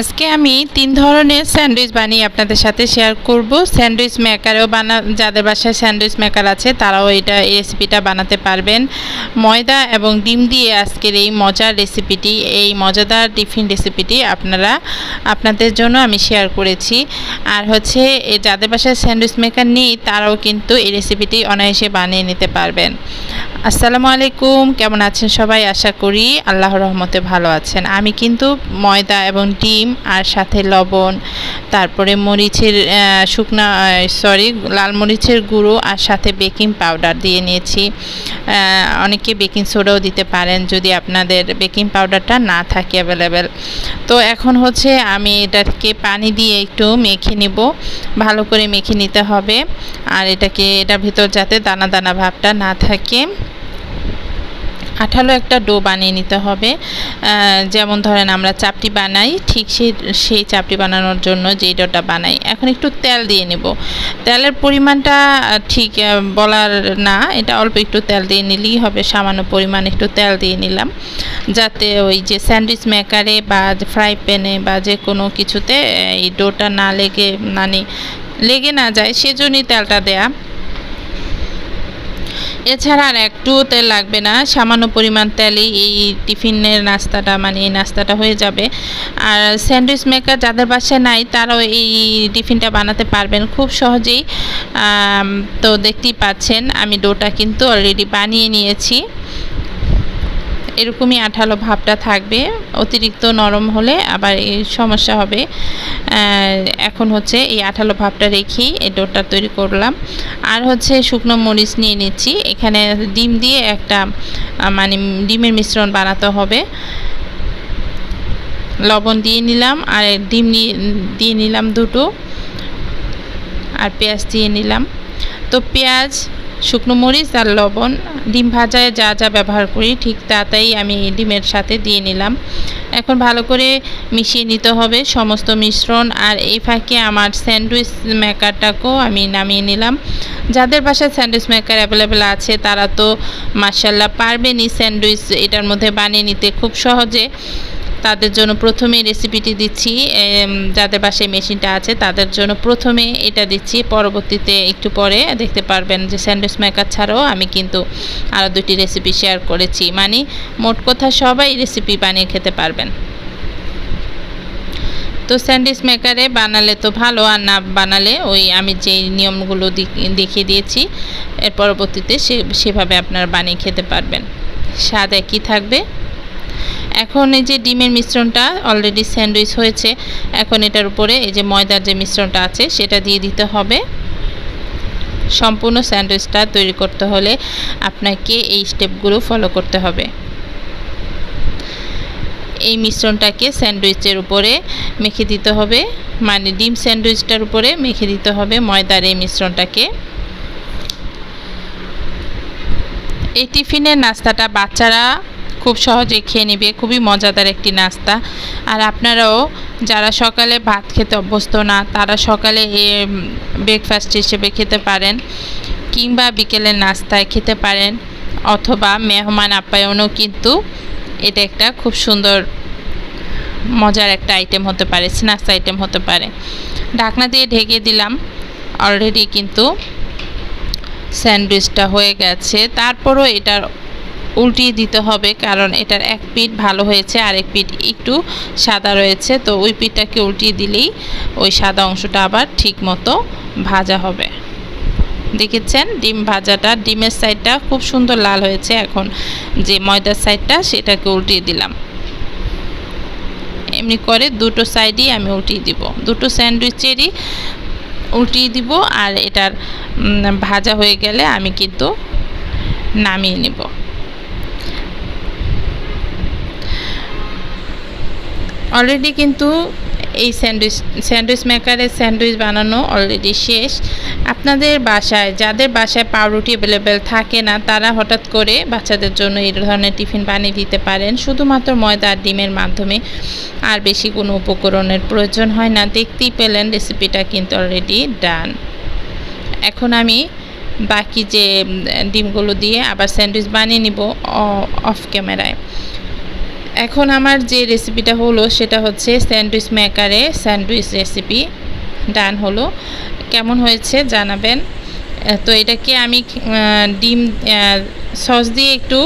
আজকে আমি তিন ধরনের স্যান্ডউইচ বানিয়ে আপনাদের সাথে শেয়ার করব। স্যান্ডউইচ মেকারও বানা, যাদের বাসায় স্যান্ডউইচ মেকার আছে, তারাও এটা এই রেসিপিটা বানাতে পারবেন। ময়দা এবং ডিম দিয়ে আজকের এই মজার রেসিপিটি, এই মজাদার টিফিন রেসিপিটি আপনারা, আপনাদের জন্য আমি শেয়ার করেছি। আর হচ্ছে যাদের বাসায় স্যান্ডউইচ মেকার নেই, তারাও কিন্তু এই রেসিপিটি অনায়াসে বানিয়ে নিতে পারবেন। আসসালামু আলাইকুম, কেমন আছেন সবাই? আশা করি আল্লাহর রহমতে ভালো আছেন। আমি কিন্তু ময়দা এবং ডিম আর সাথে লবণ, তারপরে মরিচের শুকনা সরি লাল মরিচের গুঁড়ো আর সাথে বেকিং পাউডার দিয়ে নিয়েছি। অনেকে বেকিং সোডাও দিতে পারেন যদি আপনাদের বেকিং পাউডারটা না থাকে অ্যাভেলেবেল। তো এখন হচ্ছে আমি এটাকে পানি দিয়ে একটু মেখে নিব। ভালো করে মেখে নিতে হবে। আর এটাকে, এটার ভিতর যাতে দানা দানা ভাবটা না থাকে। আঠালো একটা ডো বানিয়ে নিতে হবে। যেমন ধরেন আমরা চাপটি বানাই, ঠিক সেই সেই চাপটি বানানোর জন্য যেই ডোটা বানাই। এখন একটু তেল দিয়ে নেব। তেলের পরিমাণটা ঠিক বলার না, এটা অল্প একটু তেল দিয়ে নিলেই হবে। সামান্য পরিমাণ একটু তেল দিয়ে নিলাম। যাতে ওই যে স্যান্ডউইচ মেকারে বা ফ্রাই প্যানে বা যে কোনো কিছুতে এই ডোটা না লেগে মানে লেগে না যায়, সেজন্যই তেলটা দেয়া। এছাড়া আর একটুও তেল লাগবে না, সামান্য পরিমাণ তেলেই এই টিফিনের নাস্তাটা মানে এই নাস্তাটা হয়ে যাবে। আর স্যান্ডউইচ মেকার যাদের বাসায় নাই, তারাও এই টিফিনটা বানাতে পারবেন খুব সহজেই। তো দেখতেই পাচ্ছেন, আমি ডোটা কিন্তু অলরেডি বানিয়ে নিয়েছি। এরকমই আঠালো ভাবটা থাকবে। অতিরিক্ত নরম হলে আবার এই সমস্যা হবে। এখন হচ্ছে এই আঠালো ভাবটা রেখেই এই ডোটা তৈরি করলাম। আর হচ্ছে শুকনো মরিচ নিয়ে নিচ্ছি। এখানে ডিম দিয়ে একটা মানে ডিমের মিশ্রণ বানাতে হবে। লবণ দিয়ে নিলাম আর ডিম দিয়ে নিলাম দুটো। আর পেঁয়াজ দিয়ে নিলাম। তো পেঁয়াজ শুকনো মরিচ আর লবণ। ডিম ভাজায় যা যা ব্যবহার করি, ঠিক তাতেই আমি ডিমের সাথে দিয়ে নিলাম। এখন ভালো করে মিশিয়ে নিতে হবে সমস্ত মিশ্রণ আর এই ফাঁকে আমার স্যান্ডউইচ মেকারটাকেও আমি নামিয়ে নিলাম। যাদের বাসায় স্যান্ডউইচ মেকার অ্যাভেলেবেল আছে, তারা তো মার্শাল্লাহ পারবেনই স্যান্ডউইচ এটার মধ্যে বানিয়ে নিতে খুব সহজে। তাদের জন্য প্রথমে রেসিপিটি দিচ্ছি যাদের বাসায় মেশিনটা আছে তাদের জন্য প্রথমে এটা দিচ্ছি। পরবর্তীতে একটু পরে দেখতে পারবেন যে স্যান্ডউইচ মেকার ছাড়াও আমি কিন্তু আরও দুটি রেসিপি শেয়ার করেছি। মানে মোট কথা সবাই রেসিপি বানিয়ে খেতে পারবেন। তো স্যান্ডউইচ মেকারে বানালে তো ভালো, আর না বানালে ওই আমি যে নিয়মগুলো দেখিয়ে দিয়েছি, এর পরবর্তীতে সে, সেভাবে আপনারা বানিয়ে খেতে পারবেন। স্বাদ একই থাকবে? এখন এই যে ডিমের মিশ্রণটা অলরেডি স্যান্ডউইচ হয়েছে, এখন এটার উপরে এই যে ময়দার যে মিশ্রণটা আছে, সেটা দিয়ে দিতে হবে। সম্পূর্ণ স্যান্ডউইচটা তৈরি করতে হলে আপনাকে এই স্টেপগুলো ফলো করতে হবে। এই মিশ্রণটাকে স্যান্ডউইচের উপরে মেখে দিতে হবে মানে ডিম স্যান্ডউইচটার উপরে মেখে দিতে হবে ময়দার এই মিশ্রণটাকে। এই টিফিনের নাস্তাটা বাচ্চারা খুব সহজে খেয়ে নেবে, খুবই মজাদার একটি নাস্তা। আর আপনারাও যারা সকালে ভাত খেতে অভ্যস্ত না, তারা সকালে ব্রেকফাস্ট হিসেবে খেতে পারেন কিংবা বিকেলের নাস্তায় খেতে পারেন অথবা মেহমান আপ্যায়নও কিন্তু এটা একটা খুব সুন্দর, মজার একটা আইটেম হতে পারে স্ন্যাক্স আইটেম হতে পারে। ঢাকনা দিয়ে ঢেকে দিলাম অলরেডি কিন্তু স্যান্ডউইচটা হয়ে গেছে। তারপরও এটার উল্টিয়ে দিতে হবে, কারণ এটার এক পিঠ ভালো হয়েছে আর এক পিঠ একটু সাদা রয়েছে। তো ওই পিঠটাকে উল্টিয়ে দিলেই ওই সাদা অংশটা আবার ঠিক মতো ভাজা হবে। দেখেছেন? ডিম ভাজাটা, ডিমের সাইডটা খুব সুন্দর লাল হয়েছে। এখন যে ময়দার সাইডটা সেটাকে উল্টিয়ে দিলাম। এমনি করে দুটো সাইডই আমি উল্টিয়ে দিব। দুটো স্যান্ডউইচেরই উল্টিয়ে দিব, আর এটার ভাজা হয়ে গেলে আমি কিন্তু নামিয়ে নেব। অলরেডি কিন্তু এই স্যান্ডউইচ স্যান্ডউইচ মেকারের স্যান্ডউইচ বানানো অলরেডি শেষ। আপনাদের বাসায়, যাদের বাসায় পাউরুটি অ্যাভেলেবেল থাকে না, তারা হঠাৎ করে বাচ্চাদের জন্য এই ধরনের টিফিন বানিয়ে দিতে পারেন। শুধুমাত্র ময়দা আর ডিমের মাধ্যমে, আর বেশি কোনো উপকরণের প্রয়োজন হয় না। দেখতেই পেলেন রেসিপিটা কিন্তু অলরেডি ডান এখন আমি বাকি যে ডিমগুলো দিয়ে আবার স্যান্ডউইচ বানিয়ে নিব অফ ক্যামেরায় এখন আমার যে রেসিপিটা হলো সেটা হচ্ছে স্যান্ডউইচ মেকারে স্যান্ডউইচ রেসিপি ডান হলো। কেমন হয়েছে জানাবেন। তো এটাকে আমি ডিম সস দিয়ে একটু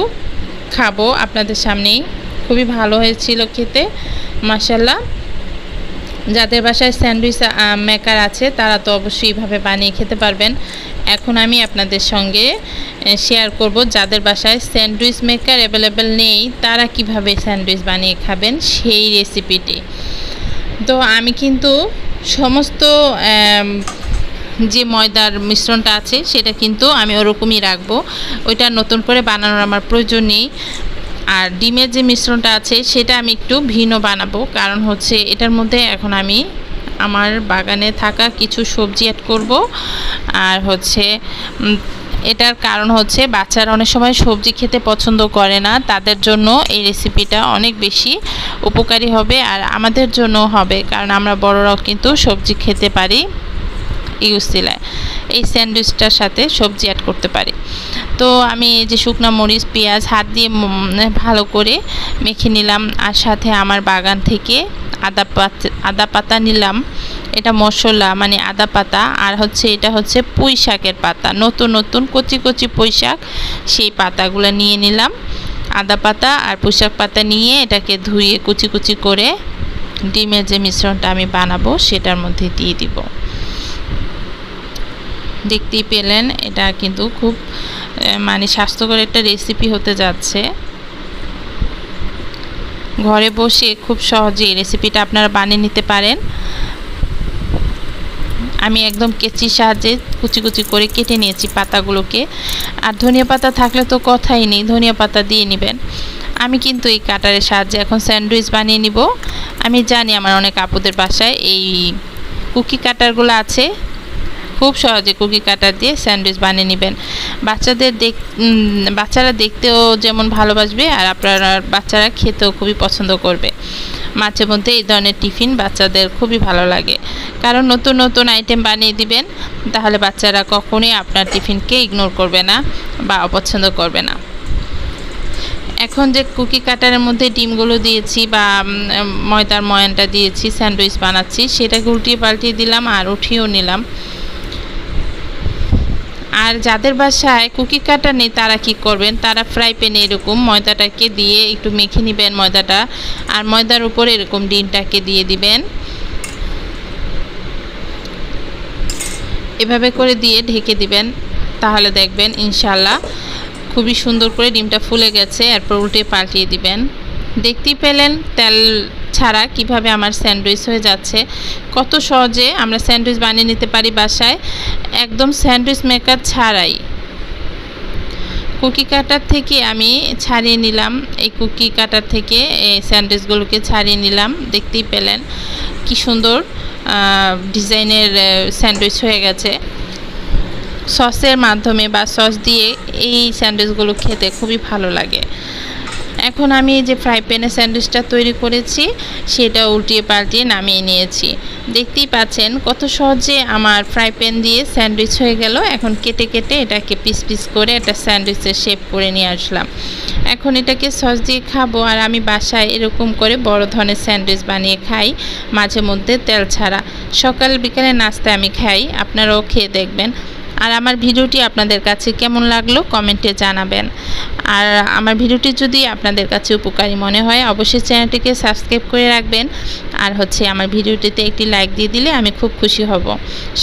খাব আপনাদের সামনেই। খুবই ভালো হয়েছিল খেতে মাসাল্লাহ যাদের বাসায় স্যান্ডউইচ মেকার আছে, তারা তো অবশ্যই এইভাবে বানিয়ে খেতে পারবেন। এখন আমি আপনাদের সঙ্গে শেয়ার করব যাদের বাসায় স্যান্ডউইচ মেকার অ্যাভেলেবেল নেই, তারা কীভাবে স্যান্ডউইচ বানিয়ে খাবেন সেই রেসিপিটি তো আমি কিন্তু সমস্ত যে ময়দার মিশ্রণটা আছে, সেটা কিন্তু আমি ওরকমই রাখব। ওইটা নতুন করে বানানোর আমার প্রয়োজন নেই। আর ডিমের যে মিশ্রণটা আছে, সেটা আমি একটু ভিন্ন বানাবো। কারণ হচ্ছে এটার মধ্যে এখন আমি আমার বাগানে থাকা কিছু সবজি অ্যাড করব। আর হচ্ছে এটার কারণ হচ্ছে বাচ্চারা অনেক সময় সবজি খেতে পছন্দ করে না। তাদের জন্য এই রেসিপিটা অনেক বেশি উপকারী হবে আর আমাদের জন্য হবে। কারণ আমরা বড়রাও কিন্তু সবজি খেতে পারি। ইউসিলায় এই স্যান্ডউইচটার সাথে সবজি অ্যাড করতে পারি। তো আমি এই যে শুকনা মরিচ, পেঁয়াজ, হাত দিয়ে ভালো করে মেখে নিলাম আর সাথে আমার বাগান থেকে আদা পাতা আদা পাতা নিলাম। এটা মশলা মানে আদা পাতা আর হচ্ছে এটা হচ্ছে পুঁই শাকের পাতা। নতুন নতুন কচি কচি পুঁই শাক, সেই পাতাগুলো নিয়ে নিলাম। আদা পাতা আর পুঁই শাক পাতা নিয়ে এটাকে ধুয়ে কুচি কুচি করে ডিমের যে মিশ্রণটা আমি বানাবো, সেটার মধ্যে দিয়ে দিব। দেখতেই পেলেন। এটা কিন্তু খুব মানে স্বাস্থ্যকর একটা রেসিপি হতে যাচ্ছে। ঘরে বসে খুব সহজেই রেসিপিটা আপনারা বানিয়ে নিতে পারেন। আমি একদম কেচির সাহায্যে কুচি কুচি করে কেটে নিয়েছি পাতাগুলোকে। আর ধনিয়া পাতা থাকলে তো কথাই নেই, ধনিয়া পাতা দিয়ে নেবেন। আমি কিন্তু এই কাটারের সাহায্যে এখন স্যান্ডউইচ বানিয়ে নিব। আমি জানি আমার অনেক আপুদের বাসায় এই কুকি কাটারগুলো আছে। খুব সহজে কুকি কাটার দিয়ে স্যান্ডউইচ বানিয়ে নেবেন। বাচ্চাদের দেখ বাচ্চারা দেখতেও যেমন ভালোবাসবে আর আপনারা বাচ্চারা খেতেও খুবই পছন্দ করবে। মাঝে মধ্যে এই ধরনের টিফিন বাচ্চাদের খুবই ভালো লাগে। কারণ নতুন নতুন আইটেম বানিয়ে দিবেন, তাহলে বাচ্চারা কখনোই আপনার টিফিনকে ইগনোর করবে না বা অপছন্দ করবে না। এখন যে কুকি কাটারের মধ্যে ডিমগুলো দিয়েছি বা ময়দার ময়ানটা দিয়েছি, স্যান্ডউইচ বানাচ্ছি সেটাকে উল্টিয়ে পাল্টিয়ে দিলাম আর উঠিয়েও নিলাম। আর যাদের বাসায় কুকি কাটা নেই, তারা কি করবেন? তারা ফ্রাই প্যানে এরকম ময়দাটাকে দিয়ে একটু মেখে নেবেন ময়দাটা। আর ময়দার উপরে এরকম ডিমটাকে দিয়ে দিবেন। এভাবে করে দিয়ে ঢেকে দিবেন। তাহলে দেখবেন ইনশাল্লাহ খুবই সুন্দর করে ডিমটা ফুলে গেছে এরপর উল্টে পাল্টিয়ে দিবেন। দেখতেই পেলেন তেল ছাড়া কীভাবে আমার স্যান্ডউইচ হয়ে যাচ্ছে। কত সহজে আমরা স্যান্ডউইচ বানিয়ে নিতে পারি বাসায়। একদম স্যান্ডউইচ মেকার ছাড়াই। কুকি কাটার থেকে আমি ছাড়িয়ে নিলাম। এই কুকি কাটার থেকে এই স্যান্ডউইচগুলোকে ছাড়িয়ে নিলাম। দেখতেই পেলেন কি সুন্দর ডিজাইনের স্যান্ডউইচ হয়ে গেছে। সসের মাধ্যমে বা সস দিয়ে এই স্যান্ডউইচগুলো খেতে খুবই ভালো লাগে। এখন আমি এই যে ফ্রাই প্যানে স্যান্ডউইচটা তৈরি করেছি, সেটা উল্টিয়ে পাল্টিয়ে নামিয়ে নিয়েছি। দেখতেই পাচ্ছেন কত সহজে আমার ফ্রাই প্যান দিয়ে স্যান্ডউইচ হয়ে গেল। এখন কেটে কেটে এটাকে পিস পিস করে একটা স্যান্ডউইচের শেপ করে নিয়ে আসলাম। এখন এটাকে সস দিয়ে খাব আর আমি বাসায় এরকম করে বড় ধরনের স্যান্ডউইচ বানিয়ে খাই, মাঝে মধ্যে তেল ছাড়া। সকাল বিকালে নাস্তা আমি খাই, আপনারাও খেয়ে দেখবেন। আর আমার ভিডিওটি আপনাদের কাছে কেমন লাগল কমেন্টে জানাবেন। আর আমার ভিডিওটি যদি আপনাদের কাছে উপকারী মনে হয়, অবশ্যই চ্যানেলটিকে সাবস্ক্রাইব করে রাখবেন। আর হচ্ছে আমার ভিডিওটিতে একটি লাইক দিয়ে দিলে আমি খুব খুশি হব।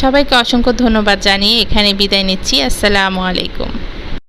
সবাইকে অসংখ্য ধন্যবাদ জানিয়ে এখানে বিদায় নিচ্ছি। আসসালামু আলাইকুম।